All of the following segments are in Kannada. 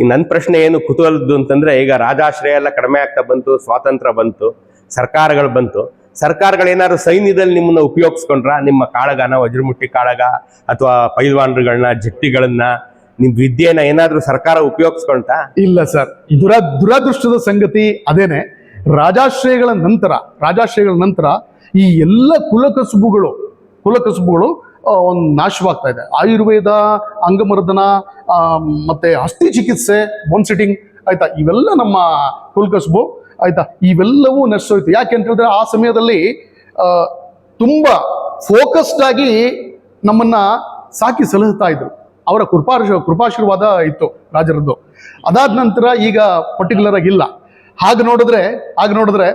ಈ ನನ್ನ ಪ್ರಶ್ನೆ ಏನು ಕುತೂಹಲದ್ದು ಅಂತಂದ್ರೆ, ಈಗ ರಾಜಾಶ್ರಯ ಎಲ್ಲ ಕಡಿಮೆ ಆಗ್ತಾ ಬಂತು, ಸ್ವಾತಂತ್ರ್ಯ ಬಂತು, ಸರ್ಕಾರಗಳು ಬಂತು. ಸರ್ಕಾರಗಳೇನಾದ್ರು ಸೈನ್ಯದಲ್ಲಿ ನಿಮ್ಮನ್ನ ಉಪಯೋಗಿಸ್ಕೊಂಡ್ರ? ನಿಮ್ಮ ಕಾಳಗನ, ವಜ್ರಮುಟ್ಟಿ ಕಾಳಗ ಅಥವಾ ಪೈಲ್ವಾನ್ರುಗಳನ್ನ ಜಟ್ಟಿಗಳನ್ನ, ನಿಮ್ ವಿದ್ಯೆನ ಏನಾದ್ರೂ ಸರ್ಕಾರ ಉಪಯೋಗಿಸ್ಕೊಂಡ ಇಲ್ಲ ಸರ್. ದುರ, ದುರದೃಷ್ಟದ ಸಂಗತಿ ಅದೇನೆ. ರಾಜಾಶ್ರಯಗಳ ನಂತರ ರಾಜಾಶ್ರಯಗಳ ನಂತರ ಈ ಎಲ್ಲ ಕುಲಕಸುಬುಗಳು ಕುಲಕಸುಬುಗಳು ಒಂದು ನಾಶವಾಗ್ತಾ ಇದೆ. ಆಯುರ್ವೇದ, ಅಂಗಮರ್ದನ ಮತ್ತು ಅಸ್ಥಿ ಚಿಕಿತ್ಸೆ ಬೋನ್ ಸಿಟಿಂಗ್ ಆಯಿತಾ? ಇವೆಲ್ಲ ನಮ್ಮ ಕುಲ್ಕಸ್ಬು ಆಯಿತಾ? ಇವೆಲ್ಲವೂ ನಶಿಸೋಯ್ತು ಯಾಕೆ ಅಂತ ಹೇಳಿದ್ರೆ ಆ ಸಮಯದಲ್ಲಿ ತುಂಬ ಫೋಕಸ್ಡ್ ಆಗಿ ನಮ್ಮನ್ನ ಸಾಕಿ ಸಲಹುತ್ತಾ ಇದ್ರು. ಅವರ ಕೃಪಾಶ ಕೃಪಾಶೀರ್ವಾದ ಇತ್ತು ರಾಜರದ್ದು. ಅದಾದ ನಂತರ ಈಗ ಪರ್ಟಿಕ್ಯುಲರ್ ಆಗಿ ಇಲ್ಲ. ಹಾಗೆ ನೋಡಿದ್ರೆ ಹಾಗೆ ನೋಡಿದ್ರೆ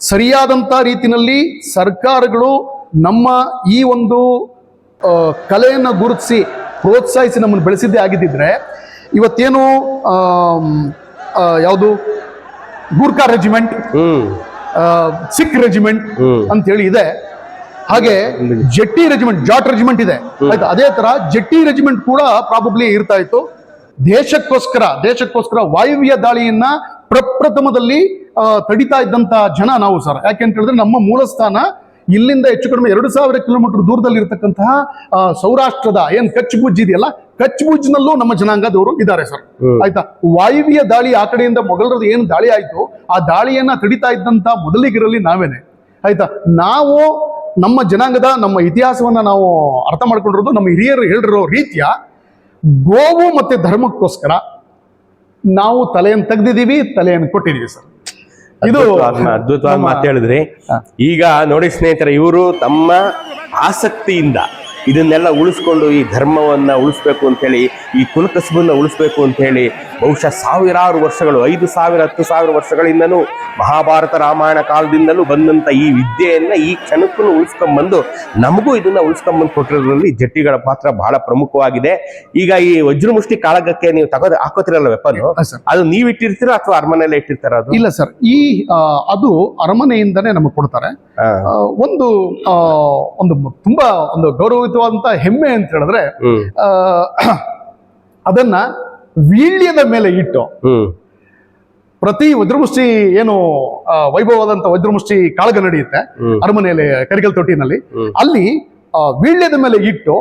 ಸರಿಯಾದಂಥ ರೀತಿಯಲ್ಲಿ ಸರ್ಕಾರಗಳು ನಮ್ಮ ಈ ಒಂದು ಕಲೆಯನ್ನು ಗುರುತಿಸಿ ಪ್ರೋತ್ಸಾಹಿಸಿ ನಮ್ಮನ್ನು ಬೆಳೆಸಿದ್ದೇ ಆಗಿದ್ದಿದ್ರೆ ಇವತ್ತೇನು ಯಾವುದು ಗೂರ್ಖಾ ರೆಜಿಮೆಂಟ್ ಸಿಖ್ ರೆಜಿಮೆಂಟ್ ಅಂತ ಹೇಳಿ ಇದೆ. ಹಾಗೆ ಜೆಟ್ಟಿ ರೆಜಿಮೆಂಟ್ ಜಾಟ್ ರೆಜಿಮೆಂಟ್ ಇದೆ. ಆಯ್ತಾ? ಅದೇ ತರ ಜೆಟ್ಟಿ ರೆಜಿಮೆಂಟ್ ಕೂಡ ಪ್ರಾಬಬ್ಲಿ ಇರ್ತಾ ಇತ್ತು. ದೇಶಕ್ಕೋಸ್ಕರ ದೇಶಕ್ಕೋಸ್ಕರ ವಾಯುವ್ಯ ದಾಳಿಯನ್ನ ಪ್ರಪ್ರಥಮದಲ್ಲಿ ತಡಿತಾ ಇದ್ದಂತ ಜನ ನಾವು ಸರ್. ಯಾಕೆ ಅಂತ ಹೇಳಿದ್ರೆ ನಮ್ಮ ಮೂಲ ಸ್ಥಾನ ಇಲ್ಲಿಂದ ಹೆಚ್ಚು ಕಡಿಮೆ ಎರಡು ಸಾವಿರ ಕಿಲೋಮೀಟರ್ ದೂರದಲ್ಲಿ ಇರತಕ್ಕಂತಹ ಸೌರಾಷ್ಟ್ರದ ಏನ್ ಕಚ್ ಭುಜ್ ಇದೆಯಲ್ಲ ಕಚ್ ಭುಜ್ನಲ್ಲೂ ನಮ್ಮ ಜನಾಂಗದವರು ಇದ್ದಾರೆ ಸರ್. ಆಯ್ತಾ? ವಾಯುವ್ಯ ದಾಳಿ ಆ ಕಡೆಯಿಂದ ಮೊಘಲರದ್ದು ಏನು ದಾಳಿ ಆಯ್ತು ಆ ದಾಳಿಯನ್ನ ತಡಿತಾ ಇದ್ದಂತ ಮೊದಲಿಗಿರಲಿ ನಾವೇನೆ. ಆಯ್ತಾ? ನಾವು ನಮ್ಮ ಜನಾಂಗದ ನಮ್ಮ ಇತಿಹಾಸವನ್ನ ನಾವು ಅರ್ಥ ಮಾಡ್ಕೊಂಡಿರೋದು ನಮ್ಮ ಹಿರಿಯರು ಹೇಳಿರೋ ರೀತಿಯ ಗೋವು ಮತ್ತೆ ಧರ್ಮಕ್ಕೋಸ್ಕರ ನಾವು ತಲೆಯನ್ನು ತೆಗೆದಿದ್ದೀವಿ ತಲೆಯನ್ನು ಕೊಟ್ಟಿದೀವಿ ಸರ್. ಇದು ಅದ್ಭುತವಾದ ಮಾತು ಹೇಳಿದ್ರಿ. ಈಗ ನೋಡಿ ಸ್ನೇಹಿತರೆ ಇವರು ತಮ್ಮ ಆಸಕ್ತಿಯಿಂದ ಇದನ್ನೆಲ್ಲ ಉಳಿಸ್ಕೊಂಡು ಈ ಧರ್ಮವನ್ನ ಉಳಿಸ್ಬೇಕು ಅಂತ ಹೇಳಿ ಈ ಕುಲಕಸಬನ್ನು ಉಳಿಸ್ಬೇಕು ಅಂತ ಹೇಳಿ ಬಹುಶಃ ಸಾವಿರಾರು ವರ್ಷಗಳು ಐದು ಸಾವಿರ ಹತ್ತು ಸಾವಿರ ವರ್ಷಗಳಿಂದನೂ ಮಹಾಭಾರತ ರಾಮಾಯಣ ಕಾಲದಿಂದಲೂ ಬಂದಂಥ ಈ ವಿದ್ಯೆಯನ್ನ ಈ ಕ್ಷಣಕ್ಕೂ ಉಳಿಸ್ಕೊಂಬಂದು ನಮಗೂ ಇದನ್ನ ಉಳಿಸ್ಕೊಂಬಂದು ಕೊಟ್ಟಿರೋದ್ರಲ್ಲಿ ಜಟ್ಟಿಗಳ ಪಾತ್ರ ಬಹಳ ಪ್ರಮುಖವಾಗಿದೆ. ಈಗ ಈ ವಜ್ರಮುಷ್ಟಿ ಕಾಳಗಕ್ಕೆ ನೀವು ತಗೋ ಹಾಕೋತಿರಲ್ಲ ವೆಪನ್. ಅದು ನೀವು ಇಟ್ಟಿರ್ತೀರಾ ಅಥವಾ ಅರಮನೆಯಲ್ಲೇ ಇಟ್ಟಿರ್ತಾರ ಅದು? ಇಲ್ಲ ಸರ್ ಈ ಅದು ಅರಮನೆಯಿಂದನೇ ನಮಗೆ ಕೊಡ್ತಾರೆ. ಒಂದು ಒಂದು ತುಂಬಾ ಒಂದು ಗೌರವಯುತವಾದಂತ ಹೆಮ್ಮೆ ಅಂತ ಹೇಳಿದ್ರೆ ಅದನ್ನ ವೀಳ್ಯದ ಮೇಲೆ ಇಟ್ಟು ಪ್ರತಿ ವಜ್ರಮುಷ್ಟಿ ಏನು ವೈಭವವಾದಂತಹ ವೈಭವವಾದಂತ ವಜ್ರಮುಷ್ಟಿ ಕಾಳಗ ನಡೆಯುತ್ತೆ. ಅರಮನೆಯಲ್ಲಿ ಕರಿಗಲ್ ತೊಟ್ಟಿನಲ್ಲಿ ಅಲ್ಲಿ ವೀಳ್ಯದ ಮೇಲೆ ಇಟ್ಟು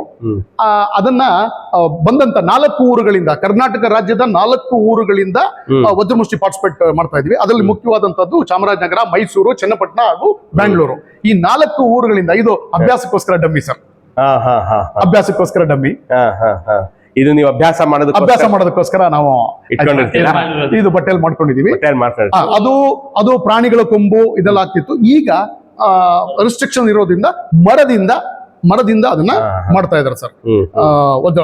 ಆ, ಅದನ್ನ ಬಂದಂತ ನಾಲ್ಕು ಊರುಗಳಿಂದ ಕರ್ನಾಟಕ ರಾಜ್ಯದ ನಾಲ್ಕು ಊರುಗಳಿಂದ. ವಜ್ರಮುಷ್ಟಿ ಪಾರ್ಟಿಸಿಪೇಟ್ ಮಾಡ್ತಾ ಇದ್ವಿ. ಅದರಲ್ಲಿ ಮುಖ್ಯವಾದಂತದ್ದು ಚಾಮರಾಜನಗರ ಮೈಸೂರು ಚನ್ನಪಟ್ಟಣ ಹಾಗೂ ಬೆಂಗಳೂರು. ಈ ನಾಲ್ಕು ಊರುಗಳಿಂದ ಇದು ಅಭ್ಯಾಸಕ್ಕೋಸ್ಕರ ಡಮ್ಮಿ ಸರ್. ಅಭ್ಯಾಸಕ್ಕೋಸ್ಕರ ಡಮ್ಮಿ. ಹಾ ಹಾ ಹಾ. ಇದು ನೀವು ಅಭ್ಯಾಸ ಮಾಡೋದು ಅಭ್ಯಾಸ ಮಾಡೋದಕ್ಕೋಸ್ಕರ ನಾವು ಇಟ್ಕೊಂಡಿರ್ತೀವಿ. ಇದು ಬಟ್ಟೆಲ್ ಮಾಡ್ಕೊಂಡಿದೀವಿ. ಅದು ಅದು ಪ್ರಾಣಿಗಳ ಕೊಂಬು ಇದೆಲ್ಲ ಆಗ್ತಿತ್ತು. ಈಗ ರಿಸ್ಟ್ರಿಕ್ಷನ್ ಇರೋದ್ರಿಂದ ಮರದಿಂದ ಮರದಿಂದ ಅದನ್ನ. ಮಾಡ್ತಾ ಇದಾರೆ ಸರ್.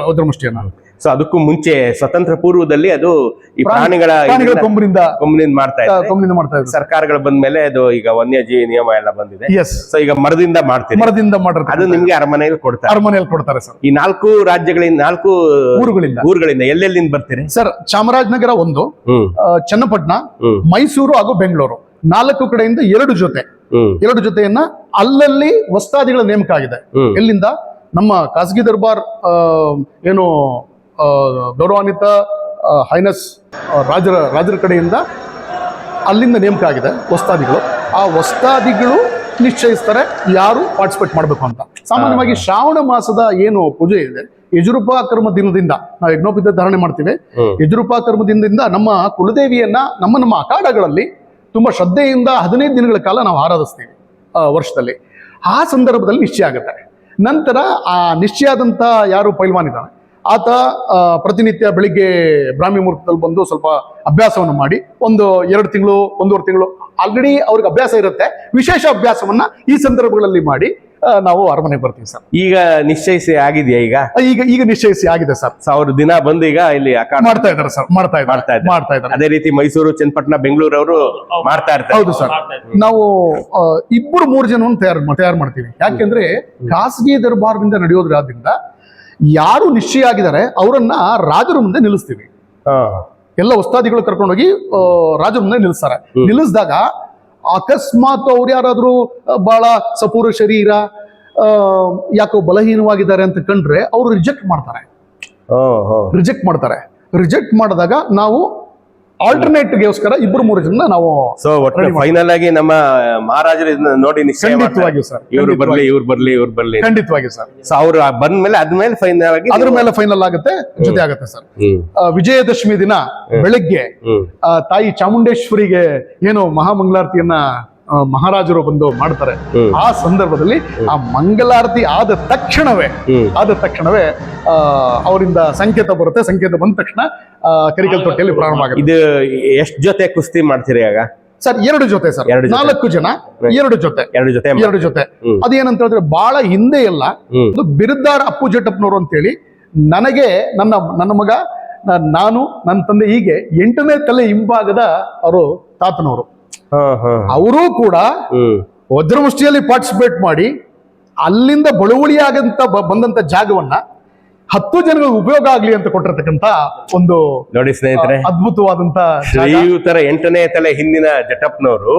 ವಜ್ರಮುಷ್ಟಿಯನ್ನ. ಸೊ ಅದಕ್ಕೂ ಮುಂಚೆ ಸ್ವತಂತ್ರ ಪೂರ್ವದಲ್ಲಿ ಅದು ಈ ಪ್ರಾಣಿಗಳ ಕೊಂಬಿನಿಂದ ಕೊಂಬಿನಿಂದ ಮಾಡ್ತಾ ಕೊಂಬಿನಿಂದ ಮಾಡ್ತಾ ಇದ್ದಾರೆ. ಸರ್ಕಾರಗಳು ಬಂದ ಮೇಲೆ ಅದು ಈಗ ವನ್ಯಜೀವಿ ನಿಯಮ ಎಲ್ಲ ಬಂದಿದೆ. ಎಸ್ ಸೊ ಈಗ ಮರದಿಂದ ಮಾಡ್ತೀವಿ ಮರದಿಂದ ಅದು ಮಾಡಿರ್ತಾರೆ ನಿಮ್ಗೆ ಅರಮನೆಯಲ್ಲಿ ಕೊಡ್ತಾರೆ. ಅರಮನೆಯಲ್ಲಿ ಕೊಡ್ತಾರೆ ಸರ್. ಈ ನಾಲ್ಕು ರಾಜ್ಯಗಳಿಂದ ನಾಲ್ಕು ಊರುಗಳಿಂದ. ಊರುಗಳಿಂದ ಎಲ್ಲೆಲ್ಲಿಂದ ಬರ್ತೀರಿ? ಸರ್ ಚಾಮರಾಜನಗರ ಒಂದು ಚನ್ನಪಟ್ಟಣ ಮೈಸೂರು ಹಾಗೂ ಬೆಂಗಳೂರು. ನಾಲ್ಕು ಕಡೆಯಿಂದ ಎರಡು ಜೊತೆ. ಎರಡು ಜೊತೆಯನ್ನ ಅಲ್ಲಲ್ಲಿ ವಸ್ತಾದಿಗಳ ನೇಮಕ ಆಗಿದೆ. ಎಲ್ಲಿಂದ? ನಮ್ಮ ಖಾಸಗಿ ದರ್ಬಾರ್ ಏನು ಗೌರವಾನ್ವಿತ ಹೈನಸ್ ರಾಜರ ರಾಜರ ಕಡೆಯಿಂದ ಅಲ್ಲಿಂದ ನೇಮಕ ಆಗಿದೆ ವಸ್ತಾದಿಗಳು. ಆ ವಸ್ತಾದಿಗಳು ನಿಶ್ಚಯಿಸ್ತಾರೆ ಯಾರು ಪಾರ್ಟಿಸಿಪೇಟ್ ಮಾಡಬೇಕು ಅಂತ. ಸಾಮಾನ್ಯವಾಗಿ ಶ್ರಾವಣ ಮಾಸದ ಏನು ಪೂಜೆ ಇದೆ ಯಜುರುಪಾಕರ್ಮ ದಿನದಿಂದ ನಾವು ಯಜ್ಞೋಪಿತ ಧಾರಣೆ ಮಾಡ್ತೀವಿ. ಹ್ಮ್. ಯಜುರುಪಾಕರ್ಮ ದಿನದಿಂದ ನಮ್ಮ ಕುಲದೇವಿಯನ್ನ ನಮ್ಮ ನಮ್ಮ ಅಖಾಡಗಳಲ್ಲಿ ತುಂಬಾ ಶ್ರದ್ಧೆಯಿಂದ ಹದಿನೈದು ದಿನಗಳ ಕಾಲ ನಾವು ಆರಾಧಿಸ್ತೀವಿ ಆ, ವರ್ಷದಲ್ಲಿ. ಆ ಸಂದರ್ಭದಲ್ಲಿ ನಿಶ್ಚಯ ಆಗುತ್ತೆ. ನಂತರ ಆ ನಿಶ್ಚಯ ಆದಂತ ಯಾರು ಪೈಲ್ವಾನ್ ಇದ್ದಾನೆ ಆತ ಪ್ರತಿನಿತ್ಯ ಬೆಳಿಗ್ಗೆ ಬ್ರಾಹ್ಮಿ ಮುಹೂರ್ತದಲ್ಲಿ ಬಂದು ಸ್ವಲ್ಪ ಅಭ್ಯಾಸವನ್ನು ಮಾಡಿ ಒಂದು ಎರಡು ತಿಂಗಳು ಒಂದೂವರೆ ತಿಂಗಳು ಆಲ್ರೆಡಿ ಅವ್ರಿಗೆ ಅಭ್ಯಾಸ ಇರುತ್ತೆ. ವಿಶೇಷ ಅಭ್ಯಾಸವನ್ನ ಈ ಸಂದರ್ಭಗಳಲ್ಲಿ ಮಾಡಿ ನಾವು ಅರಮನೆಗೆ ಬರ್ತೀವಿ ಸರ್. ಈಗ ನಿಶ್ಚಯಿಸಿ ಆಗಿದೆಯಾ ಈಗ? ಈಗ ಈಗ ನಿಶ್ಚಯಿಸಿ ಆಗಿದೆ ಸರ್. ಸಾವಿರ ದಿನ ಬಂದು ಈಗ ಇಲ್ಲಿ ಮಾಡ್ತಾ ಇದ್ದಾರೆ ಸರ್ ಮಾಡ್ತಾ ಮಾಡ್ತಾ ಇದ್ದಾರೆ. ಮಾಡ್ತಾ ಇದ್ದಾರೆ. ಅದೇ ರೀತಿ ಮೈಸೂರು ಚನ್ನಪಟ್ಟಣ ಅವರು ಮಾಡ್ತಾ ಇರ್ತಾರೆ. ಹೌದು ಸರ್. ನಾವು ಇಬ್ಬರು ಮೂರು ಜನವನ್ನು ತಯಾರು ತಯಾರು ಮಾಡ್ತೀವಿ. ಯಾಕೆಂದ್ರೆ ಖಾಸಗಿ ದರ್ಬಾರ್ನಿಂದ ನಡೆಯೋದ್ರಾದ್ರಿಂದ ಯಾರು ನಿಶ್ಚಯ ಆಗಿದ್ದಾರೆ ಅವರನ್ನ ರಾಜರ ಮುಂದೆ ನಿಲ್ಲಿಸ್ತೀವಿ. ಎಲ್ಲ ಉಸ್ತಾದಿಗಳು ಕರ್ಕೊಂಡೋಗಿ ರಾಜರ ಮುಂದೆ ನಿಲ್ಲಿಸ್ತಾರೆ. ನಿಲ್ಲಿಸಿದಾಗ ಅಕಸ್ಮಾತ್ ಅವ್ರು ಯಾರಾದ್ರೂ ಬಹಳ ಸಪೂರ ಶರೀರ ಆ, ಯಾಕೋ ಬಲಹೀನವಾಗಿದ್ದಾರೆ ಅಂತ ಕಂಡ್ರೆ ಅವರು ರಿಜೆಕ್ಟ್ ಮಾಡ್ತಾರೆ. ರಿಜೆಕ್ಟ್ ಮಾಡ್ತಾರೆ. ರಿಜೆಕ್ಟ್ ಮಾಡಿದಾಗ ನಾವು ಆಲ್ಟರ್ನೇಟ್ಗೋಸ್ಕರ ಇಬ್ಬರು ಮೂರು ಜನ ನಾವು ಸೊ ಒಟ್ಟು ಫೈನಲ್ ಆಗಿ ನಮ್ಮ ಮಹಾರಾಜರು ಇದನ್ನ ನೋಡಿ ನಿಶ್ಚಯ ಖಂಡಿತವಾಗಿ ಸರ್ ಇವ್ರು ಬರ್ಲಿ ಇವ್ರು ಬರ್ಲಿ ಇವ್ರು ಬರ್ಲಿ. ಖಂಡಿತವಾಗಿ ಸರ್. ಸೊ ಅವ್ರು ಬಂದ್ಮೇಲೆ ಅದ್ಮೇಲೆ ಫೈನಲ್ ಆಗಿ ಅದ್ರ ಮೇಲೆ ಫೈನಲ್ ಆಗುತ್ತೆ ಜೊತೆ ಆಗುತ್ತೆ ಸರ್. ವಿಜಯದಶಮಿ ದಿನ ಬೆಳಗ್ಗೆ ಆ, ತಾಯಿ ಚಾಮುಂಡೇಶ್ವರಿಗೆ ಏನು ಮಹಾಮಂಗಳಾರತಿಯನ್ನ ಮಹಾರಾಜರು ಬಂದು ಮಾಡ್ತಾರೆ. ಆ ಸಂದರ್ಭದಲ್ಲಿ ಆ ಮಂಗಲಾರತಿ ಆದ ತಕ್ಷಣವೇ ಆದ ತಕ್ಷಣವೇ ಆ, ಅವರಿಂದ ಸಂಕೇತ ಬರುತ್ತೆ. ಸಂಕೇತ ಬಂದ ತಕ್ಷಣ ಕರಿಕಲ್ ತೊಟ್ಟಿಯಲ್ಲಿ ಪ್ರಾರಂಭ ಆಗುತ್ತೆ. ಇದು ಎಷ್ಟು ಜೊತೆ ಕುಸ್ತಿ ಮಾಡ್ತೀರಿ ಆಗ? ಸರ್ ಎರಡು ಜೊತೆ ಸರ್. ನಾಲ್ಕು ಜನ ಎರಡು ಜೊತೆ. ಎರಡು ಜೊತೆ ಎರಡು ಜೊತೆ. ಅದೇನಂತ ಹೇಳಿದ್ರೆ ಬಹಳ ಹಿಂದೆ ಎಲ್ಲ ಒಂದು ಬಿರುದ್ದಾರ ಅಪ್ಪು ಜಟ್ಟಪ್ಪನವರು ಅಂತೇಳಿ ನನಗೆ ನನ್ನ ನನ್ನ ಮಗ ನಾನು ನನ್ನ ತಂದೆ ಹೀಗೆ ಎಂಟನೇ ತಲೆ ಹಿಂಭಾಗದ ಅವರು ತಾತನವರು. ಅವರೂ ಕೂಡ ವಜ್ರಮುಷ್ಟಿಯಲ್ಲಿ ಪಾರ್ಟಿಸಿಪೇಟ್ ಮಾಡಿ ಅಲ್ಲಿಂದ ಬಳುವಳಿಯಾಗಂತ ಬಂದಂತ ಜಾಗವನ್ನ ಹತ್ತು ಜನಗಳಿಗೆ ಉಪಯೋಗ ಆಗ್ಲಿ ಅಂತ ಕೊಟ್ಟಿರತಕ್ಕಂತ ಒಂದು ನೋಡಿ ಸ್ನೇಹಿತರೆ ಅದ್ಭುತವಾದಂತ. ಶ್ರೀಯುತರ ಎಂಟನೇ ತಲೆ ಹಿಂದಿನ ಜಟಪ್ನವರು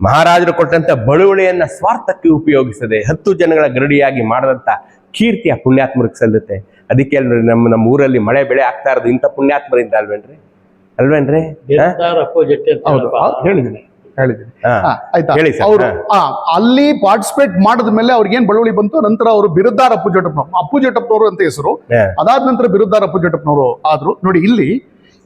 ಮಹಾರಾಜರು ಕೊಟ್ಟಂತ ಬಳುವಳಿಯನ್ನ ಸ್ವಾರ್ಥಕ್ಕೆ ಉಪಯೋಗಿಸದೆ ಹತ್ತು ಜನಗಳ ಗರಡಿಯಾಗಿ ಮಾಡದಂತ ಕೀರ್ತಿ ಆ ಪುಣ್ಯಾತ್ಮರಿಗೆ ಸಲ್ಲುತ್ತೆ. ಅದಕ್ಕೆ ನಮ್ಮ ನಮ್ಮ ಊರಲ್ಲಿ ಮಳೆ ಬೆಳೆ ಆಗ್ತಾ ಇರೋದು ಇಂಥ ಪುಣ್ಯಾತ್ಮರಿಂದ ಅಲ್ವೇನ್ರಿ ಅಲ್ವೇನ್ರಿ? ಹಾ? ಅಪೋಸಿಟ್ ಹೌದು. ಆ, ಹೇಳಿದ್ದೀನಿ ಹೇಳಿದ್ದೀನಿ. ಹಾ. ಆ, ಆಯ್ತಾ? ಹೇಳಿ ಸರ್, ಅವರು ಹಾ. ಅಲ್ಲಿ ಪಾರ್ಟಿಸಿಪೇಟ್ ಮಾಡಿದ ಮೇಲೆ ಅವ್ರಿಗೆ ಏನ್ ಬಳುವಳಿ ಬಂತು? ನಂತರ ಅವರು ಬಿರುದ್ದಾರ ಅಪ್ಪು ಜಟಪ್ನವರು ಅಪ್ಪು ಜಟಪ್ನವರು ಅಂತ ಹೆಸರು. ಹಾ. ಅದಾದ ನಂತರ ಬಿರುದ್ದಾರ ಅಪ್ಪು ಜಟಪ್ನವರು ಆದ್ರು. ನೋಡಿ ಇಲ್ಲಿ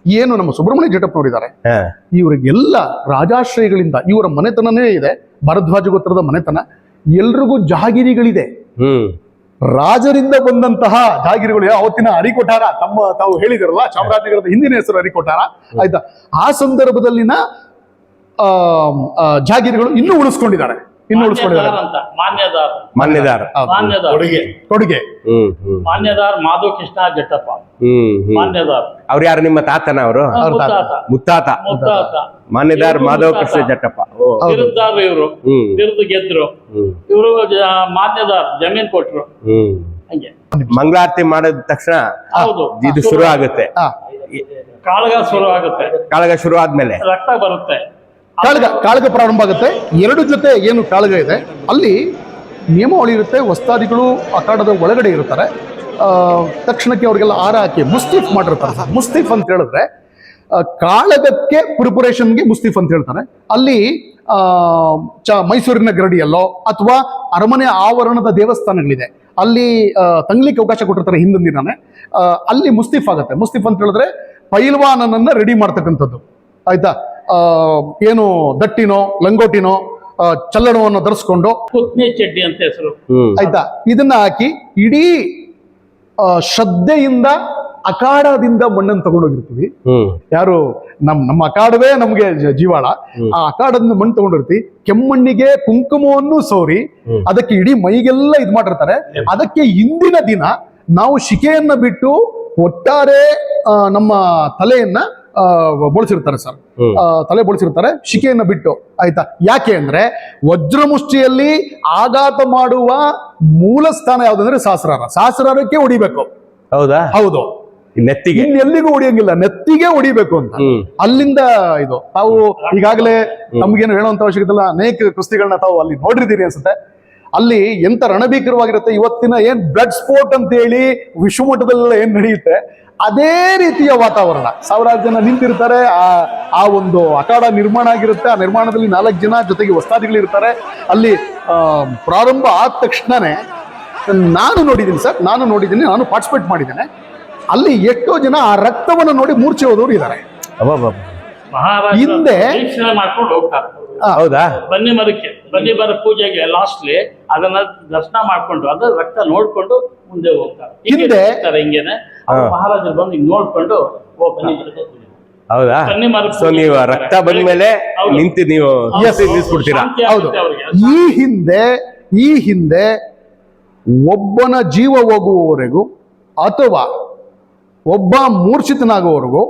ಏನು ನಮ್ಮ ಸುಬ್ರಹ್ಮಣ್ಯ ಜಟಪ್ನವರು ಇದ್ದಾರೆ ಹಾ. ಇವರಿಗೆಲ್ಲ ರಾಜಾಶ್ರಯಗಳಿಂದ ಇವರ ಮನೆತನನೇ ಇದೆ. ಭರದ್ವಾಜ ಗೋತ್ರದ ಮನೆತನ. ಎಲ್ರಿಗೂ ಜಹಗಿರಿಗಳಿದೆ. ಹ್ಮ್. ರಾಜರಿಂದ ಬಂದಂತಹ ಜಾಗಿರಿಗಳು ಅವತ್ತಿನ ಅರಿಕೊಠಾರ ತಮ್ಮ ತಾವು ಹೇಳಿದಿರಲ್ಲ ಚಾಮರಾಜನಗರದ ಹಿಂದಿನ ಹೆಸರು ಅರಿಕೊಠಾರ ಆಯ್ತಾ? ಆ ಸಂದರ್ಭದಲ್ಲಿನ ಆ, ಆ, ಜಾಗಿರಿಗಳು ಇನ್ನೂ ಉಳಿಸ್ಕೊಂಡಿದ್ದಾರೆ. ಇನ್ನು ಉಳಿಸ್ಕೊಂಡಿದ್ದಾರೆ. ಅಂತ ಮಾನ್ಯದಾರ್ ಮಾನ್ಯದಾರ ಕೊಡುಗೆ. ಹ್ಮ್ ಹ್ಮ್. ಮಾನ್ಯದಾರ್ ಮಾಧವ ಕೃಷ್ಣ ಜಟ್ಟಪ್ಪ. ಹ್ಮ್ ಹ್ಮ್. ಮಾನ್ಯದಾರ್ ಅವ್ರು ಯಾರು ನಿಮ್ಮ ತಾತನ ಅವರು? ಅವ್ರ ತಾತ. ಮುತ್ತಾತ. ಮಾನ್ಯದಾರ್ ಮಾಧವ ಕೃಷ್ಣ ಜಟ್ಟಪ್ಪ. ಬಿರುದ್ದಾರ್ ಇವರು. ತಿರುದು ಬಿರುದು ಗೆದ್ರು. ಇವರು ಮಾನ್ಯದಾರ್ ಜಮೀನ್ ಕೊಟ್ರು. ಹ್ಮ್. ಹಂಗೆ. ಮಂಗಳಾರತಿ ಮಾಡಿದ ತಕ್ಷಣ ಹೌದು. ಇದು ಶುರು ಆಗುತ್ತೆ. ಕಾಳಗ ಶುರು ಆಗುತ್ತೆ. ಕಾಳಗ ಶುರು ಆದ್ಮೇಲೆ. ರಕ್ತ ಬರುತ್ತೆ. ಕಾಳಗ ಕಾಳಗ ಪ್ರಾರಂಭ ಆಗುತ್ತೆ. ಎರಡು ಜೊತೆ ಏನು ಕಾಳಗ ಇದೆ, ಅಲ್ಲಿ ನಿಯಮಾವಳಿ ಇರುತ್ತೆ ವಸ್ತಾದಿಗಳು ಅಖಾಡದ ಒಳಗಡೆ ಇರ್ತಾರೆ. ತಕ್ಷಣಕ್ಕೆ ಅವರಿಗೆಲ್ಲ ಆರ ಹಾಕಿ ಮುಸ್ತೀಫ್ ಮಾಡಿರ್ತಾರೆ. ಮುಸ್ತೀಫ್ ಅಂತ ಹೇಳಿದ್ರೆ ಕಾಳಗಕ್ಕೆ ಪ್ರಿಪರೇಷನ್ಗೆ ಮುಸ್ತೀಫ್ ಅಂತ ಹೇಳ್ತಾರೆ. ಅಲ್ಲಿ ಚ, ಮೈಸೂರಿನ ಗರಡಿಯಲ್ಲೋ ಅಥವಾ ಅರಮನೆ ಆವರಣದ ದೇವಸ್ಥಾನಗಳಿದೆ. ಅಲ್ಲಿ ತಂಗ್ಲಿಕ್ಕೆ ಅವಕಾಶ ಕೊಟ್ಟಿರ್ತಾರೆ ಹಿಂದಿನ ದಿನನೇ. ಅಲ್ಲಿ ಮುಸ್ತೀಫ್ ಆಗುತ್ತೆ. ಮುಸ್ತೀಫ್ ಅಂತ ಹೇಳಿದ್ರೆ, ಪೈಲ್ವಾನನನ್ನ ರೆಡಿ ಮಾಡ್ತಕ್ಕಂಥದ್ದು. ಆಯ್ತಾ? ಏನು ದಟ್ಟಿನೋ ಲಂಗೋಟಿನೋ ಚಲ್ಲಣವನ್ನು ಧರಿಸ್ಕೊಂಡು ಪುತ್ನಿ ಚಡ್ಡಿ ಅಂತ ಹೆಸರು. ಆಯ್ತಾ? ಇದನ್ನ ಹಾಕಿ ಇಡೀ ಆ, ಶ್ರದ್ಧೆಯಿಂದ ಅಖಾಡದಿಂದ ಮಣ್ಣನ್ನು ತಗೊಂಡೋಗಿರ್ತೀವಿ. ಯಾರು? ನಮ್ ನಮ್ಮ ಅಖಾಡವೇ ನಮ್ಗೆ ಜೀವಾಳ. ಆ ಅಖಾಡದಿಂದ ಮಣ್ಣು ತಗೊಂಡಿರ್ತೀವಿ. ಕೆಮ್ಮಣ್ಣಿಗೆ ಕುಂಕುಮವನ್ನು ಸೋರಿ ಅದಕ್ಕೆ ಇಡೀ ಮೈಗೆಲ್ಲ ಇದ್ ಮಾಡಿರ್ತಾರೆ. ಅದಕ್ಕೆ ಹಿಂದಿನ ದಿನ ನಾವು ಶಿಕೆಯನ್ನ ಬಿಟ್ಟು ಒಟ್ಟಾರೆ ಆ, ನಮ್ಮ ತಲೆಯನ್ನ ಬೋಳ್ಸಿರ್ತಾರೆ ಸರ್. ತಲೆ ಬೋಳಿಸಿರ್ತಾರೆ. ಶಿಕೆಯನ್ನು ಬಿಟ್ಟು ಆಯ್ತಾ? ಯಾಕೆ ಅಂದ್ರೆ ವಜ್ರಮುಷ್ಟಿಯಲ್ಲಿ ಆಘಾತ ಮಾಡುವ ಮೂಲ ಸ್ಥಾನ ಯಾವ್ದಂದ್ರೆ ಸಹಸ್ರಾರ. ಸಹಸ್ರಾರಕ್ಕೆ ಹೊಡಿಬೇಕು. ಹೌದಾ? ಹೌದು. ನೆತ್ತಿಗೆ? ಇನ್ನೆಲ್ಲಿಗೂ ಹೊಡಿಯಂಗಿಲ್ಲ. ನೆತ್ತಿಗೆ ಹೊಡಿಬೇಕು ಅಂತ. ಅಲ್ಲಿಂದ ಇದು ತಾವು ಈಗಾಗಲೇ ನಮ್ಗೇನು ಹೇಳುವಂತ ಅವಶ್ಯಕತೆ ಇಲ್ಲ. ಅನೇಕ ಕುಸ್ತಿಗಳನ್ನ ತಾವು ಅಲ್ಲಿ ನೋಡಿರ್ತೀರಿ ಅನ್ಸುತ್ತೆ. ಅಲ್ಲಿ ಎಂತ ರಣಭೀಕರವಾಗಿರುತ್ತೆ? ಇವತ್ತಿನ ಏನ್ ಬ್ಲಡ್ ಸ್ಪೋರ್ಟ್ ಅಂತ ಹೇಳಿ ವಿಶ್ವಮಟ್ಟದಲ್ಲೆಲ್ಲ ಏನ್ ನಡೆಯುತ್ತೆ? ಅದೇ ರೀತಿಯ ವಾತಾವರಣ. ಸಾವಿರಾರು ಜನ ನಿಂತಿರ್ತಾರೆ. ಆ ಆ ಒಂದು ಅಖಾಡ ನಿರ್ಮಾಣ ಆಗಿರುತ್ತೆ. ಆ ನಿರ್ಮಾಣದಲ್ಲಿ ನಾಲ್ಕು ಜನ ಜೊತೆಗೆ ವಸ್ತಾದಿಗಳು ಇರ್ತಾರೆ ಅಲ್ಲಿ ಪ್ರಾರಂಭ ಆದ ತಕ್ಷಣನೇ ನಾನು ನೋಡಿದ್ದೀನಿ ಸರ್, ನಾನು ನೋಡಿದ್ದೀನಿ, ನಾನು ಪಾರ್ಟಿಸಿಪೇಟ್ ಮಾಡಿದ್ದೇನೆ. ಅಲ್ಲಿ ಎಷ್ಟೋ ಜನ ಆ ರಕ್ತವನ್ನು ನೋಡಿ ಮೂರ್ಛೆ ಹೋದವರು ಇದ್ದಾರೆ. ಹಿಂದೆ- ಮಾಡ್ಕೊಂಡು ಹೋಗ್ತಾರೆ. ಹೌದಾ? ಬನ್ನಿ ಮರಕ್ಕೆ ಬನ್ನಿ ಮರ ಪೂಜೆಗೆ ಲಾಸ್ಟ್ಲಿ ಅದನ್ನ ದರ್ಶನ ಮಾಡ್ಕೊಂಡು ಅದ್ರ ರಕ್ತ ನೋಡ್ಕೊಂಡು ಮುಂದೆ ಹೋಗ್ತಾರೆ. ಹಿಂಗೆ ಹಿಂದೆ- ಹಿಂಗೇನೆ. ಮಹಾರಾಜರು ಬಂದು ಹಿಂಗ್ ನೋಡ್ಕೊಂಡು ಬನ್ನಿ ಹೌದಾ? ಸೊ ನೀವು ರಕ್ತ ಬಂದ್ಮೇಲೆ ಮೇಲೆ ನಿಂತು ನೀವು ಶಾಂತಿ ಹೌದು. ಈ ಹಿಂದೆ ಈ ಹಿಂದೆ ಒಬ್ಬನ ಜೀವ ಹೋಗುವವರೆಗೂ ಅಥವಾ ಒಬ್ಬ ಮೂರ್ಛಿತನಾಗುವವರೆಗೂ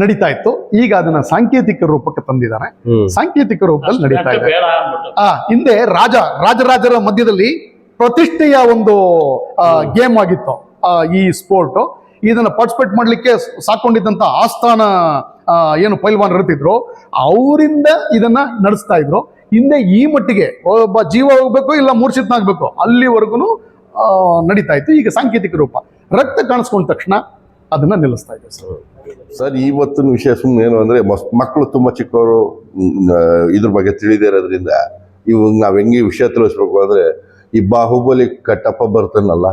ನಡೀತಾ ಇತ್ತು. ಈಗ ಅದನ್ನ ಸಾಂಕೇತಿಕ ರೂಪಕ್ಕೆ ತಂದಿದ್ದಾರೆ. ಸಾಂಕೇತಿಕ ರೂಪದಲ್ಲಿ ನಡೀತಾ ಇದೆ. ಆ ಹಿಂದೆ ರಾಜ ರಾಜರಾಜರ ಮಧ್ಯದಲ್ಲಿ ಪ್ರತಿಷ್ಠೆಯ ಒಂದು ಗೇಮ್ ಆಗಿತ್ತು. ಈ ಸ್ಪೋರ್ಟ್ ಇದನ್ನ ಪಾರ್ಟಿಸಿಪೇಟ್ ಮಾಡ್ಲಿಕ್ಕೆ ಸಾಕೊಂಡಿದ್ದಂತ ಆಸ್ಥಾನ ಏನು ಪೈಲ್ವಾನ್ ಇರ್ತಿದ್ರು ಅವರಿಂದ ಇದನ್ನ ನಡೆಸ್ತಾ ಇದ್ರು. ಹಿಂದೆ ಈ ಮಟ್ಟಿಗೆ ಒಬ್ಬ ಜೀವ ಹೋಗ್ಬೇಕು ಇಲ್ಲ ಮೂರ್ಛಿತನಾಗ್ಬೇಕು ಅಲ್ಲಿವರೆಗೂ ನಡೀತಾ ಇತ್ತು. ಈಗ ಸಾಂಕೇತಿಕ ರೂಪ. ರಕ್ತ ಕಾಣಿಸ್ಕೊಂಡ ತಕ್ಷಣ ಅದನ್ನ ನಿಲ್ಲಿಸ್ತಾ ಇದೆ ಸರ್ ಸರ್ ಇವತ್ತಿನ ವಿಷಯ ಸುಮ್ಮನೆ ಏನು ಅಂದ್ರೆ ಮಕ್ಕಳು ತುಂಬಾ ಚಿಕ್ಕವರು ಇದ್ರ ಬಗ್ಗೆ ತಿಳಿದೇ ಇರೋದ್ರಿಂದ ಇವಾಗ ನಾವ್ ಹೆಂಗೆ ವಿಷಯ ತಿಳಿಸ್ಬೇಕು ಅಂದ್ರೆ, ಈ ಬಾಹುಬಲಿ ಕಟ್ಟಪ್ಪ ಬರ್ತಾನಲ್ಲ,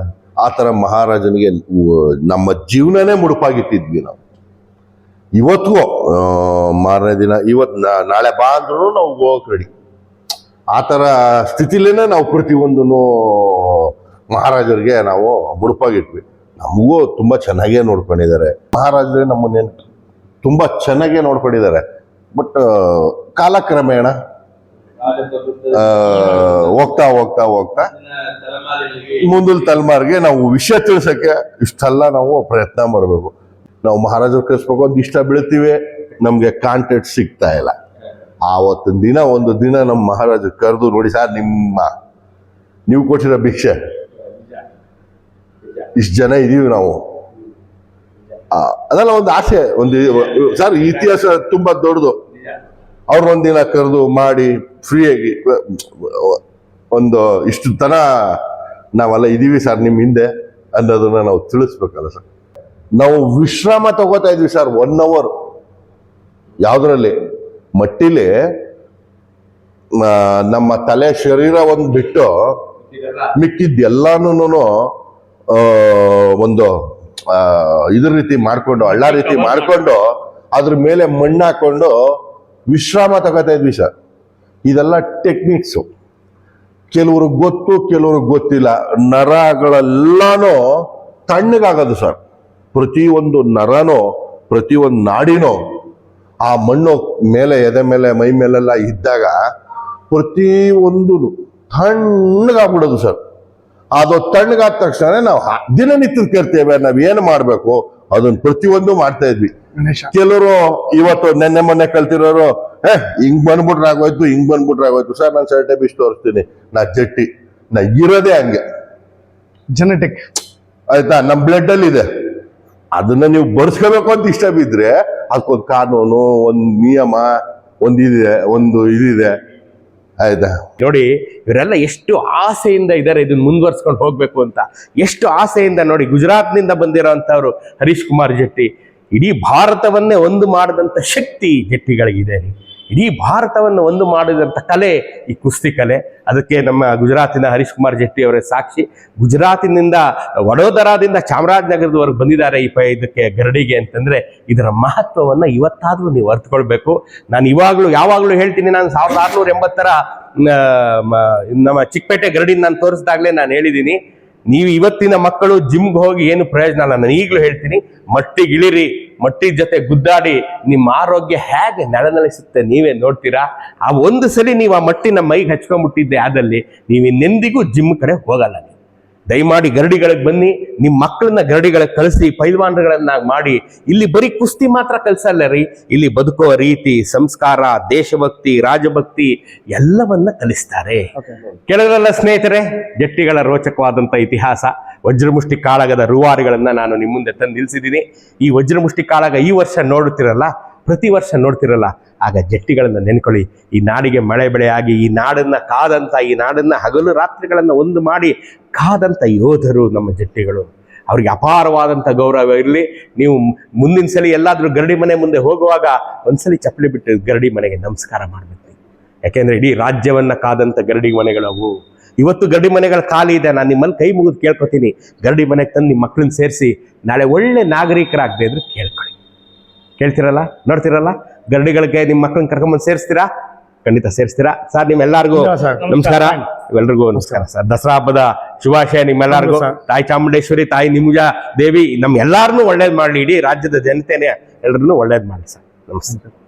ಆ ತರ ಮಹಾರಾಜನಿಗೆ ನಮ್ಮ ಜೀವನನೇ ಮುಡುಪಾಗಿಟ್ಟಿದ್ವಿ ನಾವು. ಇವತ್ತಿಗೂ ಮಾರನೇ ದಿನ ಇವತ್ತು ನಾಳೆ ಬಾ ಅಂದ್ರೂ ನಾವು ಹೋಗಕ್ ರೆಡಿ ಆ ಥರ ಸ್ಥಿತಿಲೇನೆ ನಾವು ಪ್ರತಿಯೊಂದನ್ನು ಮಹಾರಾಜರಿಗೆ ನಾವು ಮುಡುಪಾಗಿಟ್ವಿ. ನಮಗೂ ತುಂಬಾ ಚೆನ್ನಾಗೇ ನೋಡ್ಕೊಂಡಿದ್ದಾರೆ. ಮಹಾರಾಜರೇ ನಮ್ಮನ್ನೇನು ತುಂಬಾ ಚೆನ್ನಾಗೇ ನೋಡ್ಕೊಂಡಿದ್ದಾರೆ. ಬಟ್ ಕಾಲಕ್ರಮೇಣ ಹೋಗ್ತಾ ಹೋಗ್ತಾ ಹೋಗ್ತಾ ಮುಂದಿನ ತಲೆಮಾರಿಗೆ ನಾವು ವಿಷಯ ತಿಳಿಸಕ್ಕೆ ಇಷ್ಟೆಲ್ಲ ನಾವು ಪ್ರಯತ್ನ ಮಾಡಬೇಕು. ನಾವು ಮಹಾರಾಜರು ಕಳಿಸ್ಬೇಕು ಇಷ್ಟ ಬೀಳ್ತೀವಿ, ನಮಗೆ ಕಾಂಟ್ಯಾಕ್ಟ್ ಸಿಗ್ತಾ ಇಲ್ಲ. ಆವತ್ತಿನ ದಿನ ಒಂದು ದಿನ ನಮ್ಮ ಮಹಾರಾಜ ಕರೆದು ನೋಡಿ, ಸರ್, ನಿಮ್ಮ, ನೀವು ಕೊಟ್ಟಿರೋ ಭಿಕ್ಷೆ ಇಷ್ಟು ಜನ ಇದೀವಿ ನಾವು. ಅದೆಲ್ಲ ಒಂದು ಆಸೆ, ಒಂದು ಸರ್, ಇತಿಹಾಸ ತುಂಬಾ ದೊಡ್ಡದು. ಅವ್ರು ಒಂದಿನ ಕರೆದು ಮಾಡಿ ಫ್ರೀಯಾಗಿ, ಒಂದು ಇಷ್ಟು ತನ ನಾವೆಲ್ಲ ಇದೀವಿ ಸರ್ ನಿಮ್ಮ ಹಿಂದೆ ಅನ್ನೋದನ್ನ ನಾವು ತಿಳಿಸ್ಬೇಕಲ್ಲ ಸರ್. ನಾವು ವಿಶ್ರಾಮ ತಗೋತಾ ಇದ್ವಿ ಸರ್ ಒನ್ ಅವರ್ ಯಾವ್ದ್ರಲ್ಲಿ? ಮಟ್ಟಿಲಿ ನಮ್ಮ ತಲೆ ಶರೀರ ಒಂದು ಬಿಟ್ಟು ಮಿಕ್ಕಿದ್ ಎಲ್ಲಾನು ಒಂದು ಇದ್ರ ರೀತಿ ಮಾಡ್ಕೊಂಡು ಹಳ್ಳ ರೀತಿ ಮಾಡ್ಕೊಂಡು. ಅದ್ರ ಮೇಲೆ ಮಣ್ಣು ಹಾಕೊಂಡು ವಿಶ್ರಾಮ ತಗೋತಾ ಇದ್ವಿ ಸರ್. ಇದೆಲ್ಲ ಟೆಕ್ನಿಕ್ಸು. ಕೆಲವ್ರಿಗೆ ಗೊತ್ತು ಕೆಲವ್ರಿಗೆ ಗೊತ್ತಿಲ್ಲ. ನರಗಳೆಲ್ಲಾನು ತಣ್ಣಗಾಗೋದು ಸರ್. ಪ್ರತಿಯೊಂದು ನರನೋ ಪ್ರತಿಯೊಂದು ನಾಡಿನೋ ಆ ಮಣ್ಣು ಮೇಲೆ ಎದೆ ಮೇಲೆ ಮೈ ಮೇಲೆಲ್ಲ ಇದ್ದಾಗ ಪ್ರತಿ ಒಂದು ತಣ್ಣಗಾಗ್ಬಿಡೋದು ಸರ್. ಅದು ತಣ್ಣಗಾದ ತಕ್ಷಣ ನಾವು ದಿನನಿತ್ಯದ ಕರ್ತೇವೆ ನಾವ್ ಏನು ಮಾಡ್ಬೇಕು ಅದನ್ನ ಪ್ರತಿಯೊಂದು ಮಾಡ್ತಾ ಇದ್ವಿ. ಕೆಲವರು ಇವತ್ತು ನೆನ್ನೆ ಮೊನ್ನೆ ಕಲ್ತಿರೋರು ಏ ಹಿಂಗ್ ಬಂದ್ಬಿಟ್ರೆ ಆಗೋಯ್ತು ಹಿಂಗ್ ಬಂದ್ಬಿಟ್ರೆ ಆಗೋಯ್ತು ಸರ್ ನಾನು ಸರ್ಟೆ ಇಷ್ಟು ತೋರಿಸ್ತೀನಿ ನಾ ಜಟ್ಟಿ ನಾ ಇರೋದೇ ಹಂಗೆ. ಜೆನೆಟಿಕ್ ಆಯ್ತಾ ನಮ್ ಬ್ಲಡ್ ಅಲ್ಲಿ ಇದೆ. ಅದನ್ನ ನೀವು ಬರ್ಸ್ಕೋಬೇಕು ಅಂತ ಇಷ್ಟ ಬಿದ್ರೆ ಅದಕ್ಕೊಂದು ಕಾನೂನು ಒಂದ್ ನಿಯಮ ಒಂದಿದೆ ಇದೆ ಒಂದು ಇದಿದೆ. ನೋಡಿ, ಇವರೆಲ್ಲ ಎಷ್ಟು ಆಸೆಯಿಂದ ಇದ್ದಾರೆ ಇದನ್ನ ಮುಂದುವರ್ಸ್ಕೊಂಡು ಹೋಗ್ಬೇಕು ಅಂತ. ಎಷ್ಟು ಆಸೆಯಿಂದ ನೋಡಿ, ಗುಜರಾತ್ನಿಂದ ಬಂದಿರೋಂಥವ್ರು ಹರೀಶ್ ಕುಮಾರ್ ಜೆಟ್ಟಿ. ಇಡೀ ಭಾರತವನ್ನೇ ಒಂದು ಮಾಡಿದಂಥ ಶಕ್ತಿ ಜೆಟ್ಟಿಗಳಿಗಿದೆ. ಇಡೀ ಭಾರತವನ್ನು ಒಂದು ಮಾಡಿದಂಥ ಕಲೆ, ಈ ಕುಸ್ತಿ ಕಲೆ. ಅದಕ್ಕೆ ನಮ್ಮ ಗುಜರಾತಿನ ಹರೀಶ್ ಕುಮಾರ್ ಜೆಟ್ಟಿ ಅವರೇ ಸಾಕ್ಷಿ. ಗುಜರಾತಿನಿಂದ ವಡೋದರಾದಿಂದ ಚಾಮರಾಜನಗರದವರೆಗೆ ಬಂದಿದ್ದಾರೆ ಈ ಇದಕ್ಕೆ ಗರಡಿಗೆ ಅಂತಂದರೆ ಇದರ ಮಹತ್ವವನ್ನು ಇವತ್ತಾದರೂ ನೀವು ಅರ್ಥಕೊಳ್ಬೇಕು. ನಾನು ಇವಾಗಲೂ, ಯಾವಾಗಲೂ ಹೇಳ್ತೀನಿ, ನಾನು ಸಾವಿರದ ಆರುನೂರ ಎಂಬತ್ತರ ನಮ್ಮ ಚಿಕ್ಕಪೇಟೆ ಗರಡಿನ ನಾನು ತೋರಿಸಿದಾಗಲೇ ನಾನು ಹೇಳಿದ್ದೀನಿ. ನೀವು ಇವತ್ತಿನ ಮಕ್ಕಳು ಜಿಮ್ಗೆ ಹೋಗಿ ಏನು ಪ್ರಯೋಜನ ಅಲ್ಲ ನಾನು ಈಗಲೂ ಹೇಳ್ತೀನಿ. ಮಟ್ಟಿಗೆ ಇಳಿರಿ ಮಟ್ಟಿ ಜೊತೆ ಗುದ್ದಾಡಿ ನಿಮ್ಮ ಆರೋಗ್ಯ ಹೇಗೆ ನಳನಳಿಸುತ್ತೆ ನೀವೇ ನೋಡ್ತೀರಾ? ಆ ಒಂದು ಸಲ ನೀವು ಆ ಮಟ್ಟಿನ ಮೈಗೆ ಹಚ್ಕೊಂಡ್ಬಿಟ್ಟಿದ್ದೆ ಆದಲ್ಲಿ ನೀವು ಇನ್ನೆಂದಿಗೂ ಜಿಮ್ ಕಡೆ ಹೋಗಲ್ಲ ದಯಮಾಡಿ ಗರಡಿಗಳಿಗೆ ಬನ್ನಿ ನಿಮ್ಮ ಮಕ್ಕಳನ್ನ ಗರಡಿಗಳಿಗೆ ಕಳಿಸಿ ಪೈಲ್ವಾನ್ಗಳನ್ನಾಗಿ ಮಾಡಿ. ಇಲ್ಲಿ ಬರೀ ಕುಸ್ತಿ ಮಾತ್ರ ಕಲಿಸಲ್ಲ ರೀ. ಇಲ್ಲಿ ಬದುಕುವ ರೀತಿ ಸಂಸ್ಕಾರ ದೇಶಭಕ್ತಿ ರಾಜಭಕ್ತಿ ಎಲ್ಲವನ್ನ ಕಲಿಸ್ತಾರೆ. ಕೆಲವರೆಲ್ಲ ಸ್ನೇಹಿತರೆ ಜಟ್ಟಿಗಳ ರೋಚಕವಾದಂತ ಇತಿಹಾಸ. ವಜ್ರಮುಷ್ಟಿ ಕಾಳಗದ ರೂವಾರಿಗಳನ್ನ ನಾನು ನಿಮ್ಮ ಮುಂದೆ ತಂದು ನಿಲ್ಸಿದ್ದೀನಿ. ಈ ವಜ್ರಮುಷ್ಟಿ ಕಾಳಗ ಈ ವರ್ಷ ನೋಡುತ್ತಿರಲ್ಲ ಪ್ರತಿ ವರ್ಷ ನೋಡ್ತಿರಲ್ಲ. ಆಗ ಜಟ್ಟಿಗಳನ್ನ ನೆನ್ಕೊಳ್ಳಿ. ಈ ನಾಡಿಗೆ ಮಳೆ ಬೆಳೆಯಾಗಿ ಈ ನಾಡನ್ನ ಕಾದಂತ ಈ ನಾಡನ್ನ ಹಗಲು ರಾತ್ರಿಗಳನ್ನ ಒಂದು ಮಾಡಿ ಕಾದಂತ ಯೋಧರು ನಮ್ಮ ಜಟ್ಟಿಗಳು. ಅವ್ರಿಗೆ ಅಪಾರವಾದಂಥ ಗೌರವ ಇರಲಿ. ನೀವು ಮುಂದಿನ ಸಲ ಎಲ್ಲಾದರೂ ಗರಡಿ ಮನೆ ಮುಂದೆ ಹೋಗುವಾಗ ಒಂದ್ಸಲಿ ಚಪ್ಪಲಿ ಬಿಟ್ಟು ಗರಡಿ ಮನೆಗೆ ನಮಸ್ಕಾರ ಮಾಡಬೇಕು. ಯಾಕೆಂದರೆ ಇಡೀ ರಾಜ್ಯವನ್ನು ಕಾದಂಥ ಗರಡಿ ಮನೆಗಳವು ಇವತ್ತು ಗರಡಿ ಮನೆಗಳ ಖಾಲಿ ಇದೆ. ನಾನು ನಿಮ್ಮಲ್ಲಿ ಕೈ ಮುಗಿದು ಕೇಳ್ಕೊತೀನಿ. ಗರಡಿ ಮನೆಗೆ ತಂದು ನಿಮ್ಮ ಮಕ್ಕಳನ್ನ ಸೇರಿಸಿ ನಾಳೆ ಒಳ್ಳೆ ನಾಗರಿಕರಾಗದೆ ಇದ್ರೆ ಕೇಳ್ಕೊಳ್ಳಿ. ಕೇಳ್ತಿರಲ್ಲ? ನೋಡ್ತಿರಲ್ಲ? ಗರಡಿಗಳಿಗೆ ನಿಮ್ಮ ಮಕ್ಕಳನ್ನ ಕರ್ಕೊಂಬಂದು ಸೇರಿಸ್ತೀರಾ? ಖಂಡಿತ ಸೇರಿಸ್ತೀರಾ? ಸರ್ ನಿಮ್ಮೆಲ್ಲರಿಗೂ ನಮಸ್ಕಾರ ಎಲ್ರಿಗೂ ನಮಸ್ಕಾರ. ಸರ್. ದಸರಾ ಹಬ್ಬದ ಶುಭಾಶಯ ನಿಮ್ಮೆಲ್ಲರಿಗೂ. ತಾಯಿ ಚಾಮುಂಡೇಶ್ವರಿ ತಾಯಿ ನಿಮುಜ ದೇವಿ ನಮ್ ಒಳ್ಳೇದು ಒಳ್ಳೇದ್ ಮಾಡ್ಲಿ. ಇಡೀ ರಾಜ್ಯದ ಜನತೆನೇ ಎಲ್ಲರನ್ನೂ ಒಳ್ಳೇದ್ ಮಾಡಿ ಸರ್. ನಮಸ್ತೆ.